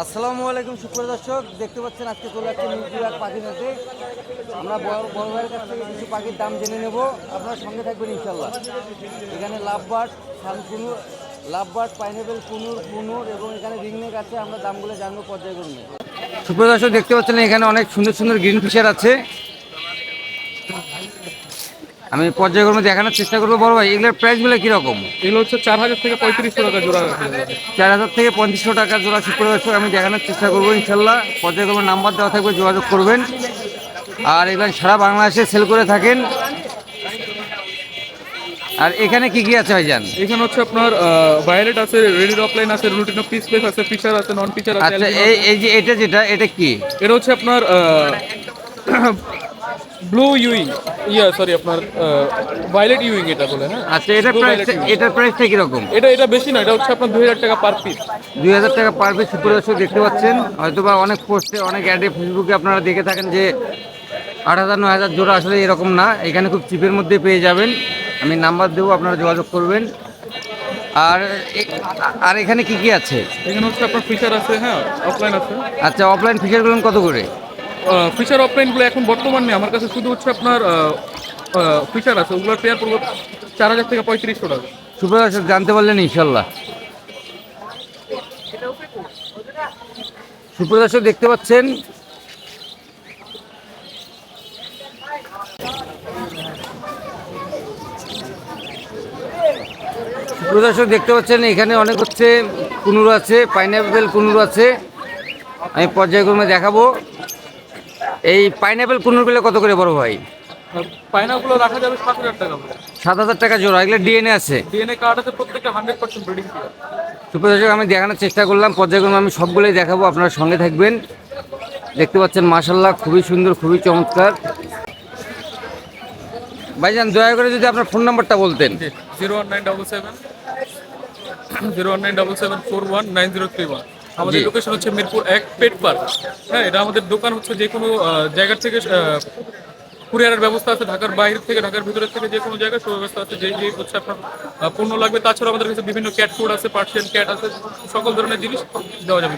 আসসালামু আলাইকুম, সুপ্রিয় দর্শক। দেখতে পাচ্ছেন আজকে চলে যাচ্ছে নিউজিল্যান্ড পাখি হাতে আমরা বড় বড় ভাইয়ের কাছ থেকে কিছু পাখির দাম জেনে নেব। আপনার সঙ্গে থাকবেন ইনশাল্লাহ এখানে love bird lovebird love lovebird pineapple conure conure এবং এখানে রিংনেক আছে। আমরা দামগুলো জানব পর্যায়ক্রমে। সুপ্রিয় দর্শক, দেখতে পাচ্ছেন এখানে অনেক সুন্দর সুন্দর গ্রিন ফিশার আছে। আমি পর্যায়ক্রমে দেখানোর চেষ্টা করব। বড় ভাই এগুলোর প্রাইসগুলো কীরকম? এগুলো হচ্ছে চার হাজার থেকে পঁয়ত্রিশশো টাকা জোড়া চার হাজার থেকে পঁয়ত্রিশশো টাকা জোড়া শুক্র দর্শক আমি দেখানোর চেষ্টা করব ইনশাল্লাহ। পর্যায়ক্রমে নাম্বার দেওয়া থাকবে যোগাযোগ করবেন। আর এগুলো সারা বাংলাদেশে সেল করে থাকেন। আর এখানে কি কি আছে ভাইজান? এখানে হচ্ছে আপনার ভায়োলেট আছে রেডি অফলাইন আছে রুটিনো পিস প্লেস আছে ফিচার আছে নন ফিচার আছে আচ্ছা এই এই যে এটা যেটা এটা কি? এটা হচ্ছে আপনার ব্লু ইউইং ইয়া সরি আপনার ভায়োলেট ইউইং এটা বলে হ্যাঁ? আচ্ছা এটার Blue প্রাইস। এটার প্রাইসটা কীরকম? এটা এটা বেশি না এটা হচ্ছে আপনার দুই হাজার টাকা পার পিস দুই হাজার টাকা পার পিস সুপ্রিয় দর্শক দেখতে পাচ্ছেন হয়তো বা অনেক পোস্টে অনেক অ্যাডে ফেসবুকে আপনারা দেখে থাকেন যে আট হাজার নয় হাজার জোড়া আসলে এরকম না। এখানে খুব চিপের মধ্যে পেয়ে যাবেন। আমি নাম্বার দেবো আপনারা যোগাযোগ করবেন। আর আর এখানে কি কি আছে? এখানে হচ্ছে আপনার ফিচার আছে হ্যাঁ অফলাইন আছে। আচ্ছা অফলাইন ফিচারগুলো কত করে? ফিচার অফলাইনগুলো এখন বর্তমান আমার কাছে শুধু হচ্ছে আপনার ফিচার আছে। ওগুলোর পেয়ার পড়ব চার হাজার থেকে পঁয়ত্রিশশো টাকা। সুপ্রিয় দর্শক, জানতে পারলেন ইনশাল্লাহ। সুপ্রিয় দর্শক, দেখতে পাচ্ছেন। সুপ্রিয় দর্শক, দেখতে পাচ্ছেন, এখানে অনেক হচ্ছে কুনুর আছে পাইনাপেল কুনুর আছে। আমি পর্যায়ক্রমে দেখাবো। এই পাইনাপেল কুনুরগুলো কত করে বড় ভাই? পায়নাগুলো রাখা যাবে সাত হাজার টাকা সাত হাজার টাকা জোড়া এগুলো ডিএনএ আছে। ডিএনএ কার্ড আছে প্রত্যেকটা হান্ড্রেড পার্সেন্ট ব্রিডিং সুপ্রদর্শক আমি দেখানোর চেষ্টা করলাম পর্যায়ক্রমে আমি সবগুলোই দেখাবো আপনারা সঙ্গে থাকবেন। দেখতে পাচ্ছেন মাশাল্লাহ খুবই সুন্দর খুবই চমৎকার। ভাইজান দয়া করে যদি আপনার ফোন নাম্বারটা বলতেন। Zero one nine double seven zero one nine double seven four one nine zero three one আমাদের লোকেশন হচ্ছে মিরপুর এক পেট পার্ক। হ্যাঁ এটা আমাদের দোকান হচ্ছে যে কোনো জায়গার থেকে কুরিয়ারের ব্যবস্থা আছে ঢাকার বাইরে থেকে ঢাকার ভিতরে থেকে যে কোনো জায়গায় সব ব্যবস্থা আছে যেই যেই হচ্ছে আপনার পণ্য লাগবে। তাছাড়া আমাদের কাছে বিভিন্ন ক্যাট ফুড আছে পার্সিয়ান ক্যাট আছে সকল ধরনের জিনিস দেওয়া যাবে।